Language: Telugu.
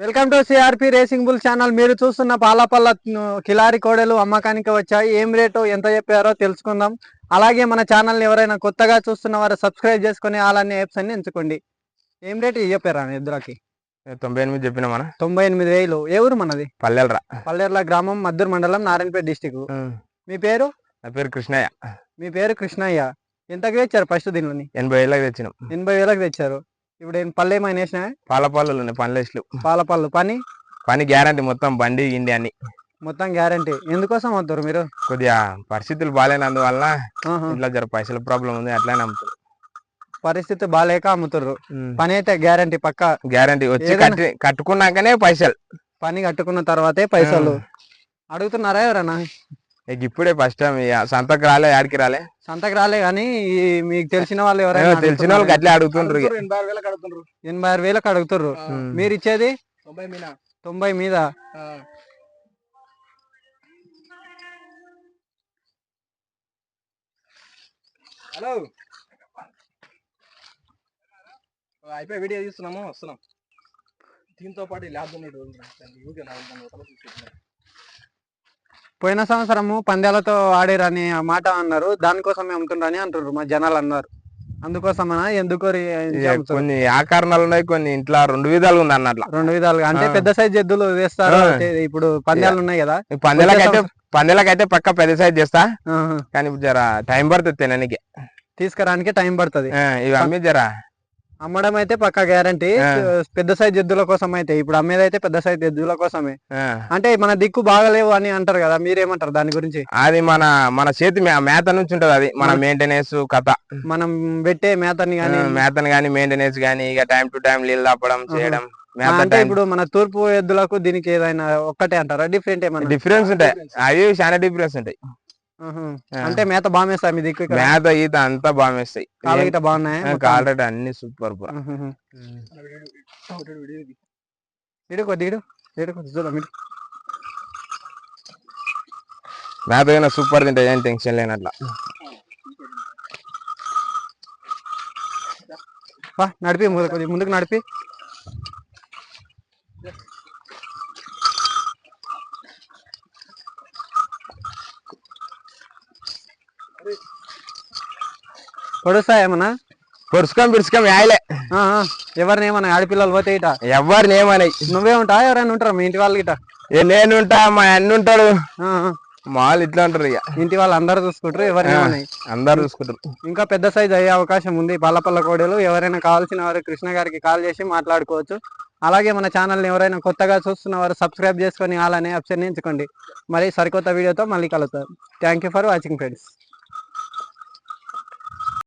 Welcome to CRP racing bull channel మీరు చూస్తున్న పాలపల్ల కిలారి కోడలు అమ్మకానికి వచ్చాయి. ఏం రేటు ఎంత చెప్పారో తెలుసుకుందాం. అలాగే మన ఛానల్ ఎవరైనా కొత్తగా చూస్తున్న వారు సబ్స్క్రైబ్ చేసుకుని అలానే యాప్స్ అన్ని ఎంచుకోండి. ఏం రేటు చెప్పారా ఇద్దరికి తొంభై ఎనిమిది చెప్పిన మన? తొంభై ఎనిమిది వేలు. ఏ ఊరు మనది? పల్లెలరా. పల్లెర్ల గ్రామం మద్దూరు మండలం నారాయణపేట డిస్టిక్ మీ పేరు? నా పేరు కృష్ణయ్య. మీ పేరు కృష్ణయ్య. ఎంతకు తెచ్చారు ఫస్ట్ దీనిలోని? ఎనభై ఏళ్ళకి తెచ్చినాం. ఎనభై వేలకు తెచ్చారు. ఇప్పుడు ఏం పళ్ళు ఏమైనా వేసినా పాల పాలు ఉన్నాయి పనులేసులు పాల పళ్ళు పని? పని గ్యారంటీ మొత్తం బండి గిండి అన్ని. మొత్తం గ్యారంటీ. ఎందుకోసం అవుతారు మీరు? కొద్దిగా పరిస్థితులు బాగాలేనందువల్ల ఆహా. ఇంట్లో జర పైసల ప్రాబ్లం ఉంది అట్లానే అమ్ముతారు. పరిస్థితి బాగాలేక అమ్ముతుర్రు. పని అయితే గ్యారంటీ పక్క. గ్యారంటీ వచ్చి ఏదైనా- కట్టి కట్టుకున్నాకనే పైసలు. పని కట్టుకున్న తర్వాతే పైసలు. అడుగుతున్నారా ఎవరన్నా? ఇక ఇప్పుడే ఫస్ట్ టైం ఇక సంతకు రాలే ఆడికి రాలే? సంతకు రాలే కానీ మీకు తెలిసిన వాళ్ళు ఎవరైనా తెలిసిన వాళ్ళకి అట్లే అడుగుతుండ్రు. ఎనభై ఆరు వేలకు అడుగుతుర్రు ఉమ్. మీరు ఇచ్చేది? తొంభై మీద? హలో. అయిపోయి వీడియో తీస్తున్నాము వస్తున్నాం. దీంతో పాటు ల్యాబ్ ఉన్నట్టు ఊరికే నా దాని లోపల తీసుకెళ్తున్నా. పోయిన సంవత్సరము పందాలతో ఆడిరని మాట అన్నారు. దానికోసమే అమ్ముతుండ్రని అంటుర్రు మా జనాలు అన్నారు. అందుకోసమనా? ఎందుకు రి-? కొన్ని ఆ కారణాలు ఉన్నాయి కొన్ని ఇంట్లో రెండు విధాలు ఉంది అన్నట్ల. రెండు విధాలుగా. అంటే. పెద్ద సైజ్ ఎద్దులు వేస్తారు? ఆ. ఇప్పుడు పందాలు ఉన్నాయి కదా. పందెలకైతే పందెలకైతే పక్క పెద్ద సైజ్ చేస్తా. ఆహా. కానీ జర టైం పడుతుంది తినడానికి తీసుకురానికి టైం పడుతుంది. ఆ, ఇవి అమ్మి జర. అమ్మడం అయితే పక్కా గ్యారంటీ. పెద్ద సైజ్ ఎద్దుల కోసం అయితే ఇప్పుడు అమ్మేది అయితే పెద్ద సైజ్ ఎద్దుల కోసమే. అంటే మన దిక్కు బాగలేవు అని అంటారు కదా మీరేమంటారు దాని గురించి? అది మన మన చేతి మేత నుంచి ఉంటది అది మన మెయింటెనెన్స్ కథ. మనం పెట్టే మేతని కానీ ఆ, మేతను గానీ మెయింటెనెన్స్ గానీ ఇక టైం టు టైం నీళ్ళు తప్పడం చేయడం అంటే ఇప్పుడు మన తూర్పు ఎద్దులకు దీనికి ఏదైనా ఒక్కటే అంటారా? డిఫరెంట్ ఏమన్నా డిఫరెన్స్ ఉంటాయి. అవి చాలా డిఫరెన్స్ ఉంటాయి. అంటే మేత బామేస్తా మీ దిక్కు? మేత ఈత అంతా బాగా వేస్తాయి కాళ్ళు బాగున్నాయా? కాలరెడ్ అన్ని సూపర్. ఇడు కొద్ది ఇడు. కొద్ది చూద్దాం ఇడు. మేత అయినా సూపర్ తింటాయి ఏం టెన్షన్ లేనట్ల. నడిపి ముందుకు నడిపి. పొడుస్తాయి ఏమన్నా? పొడుచుకొని పిడుచుకొని యాయలే. ఎవరిని ఏమన్నా ఆడపిల్లలు పోతే ఇట? ఎవరిని ఏమని నువ్వే ఉంటా ఎవరైనా ఉంటారా మీ ఇంటి వాళ్ళు గిట ఏ నేనుంటా మా అన్న ఉంటాడు. మా ఇట్లా ఉంటారు ఇక ఇంటి వాళ్ళు అందరు చూసుకుంటారు? ఎవరిని అందరు చూసుకుంటారు. ఇంకా పెద్ద సైజ్ అయ్యే అవకాశం ఉంది. పల్లపల్ల కోడలు ఎవరైనా కావాల్సిన వారు కృష్ణ గారికి కాల్ చేసి మాట్లాడుకోవచ్చు. అలాగే మన ఛానల్ని ఎవరైనా కొత్తగా చూస్తున్న వారు సబ్స్క్రైబ్ చేసుకొని అలానే ఆప్షన్ ఎంచుకోండి. మరి సరికొత్త వీడియోతో మళ్ళీ కలుగుతారు thank you for watching friends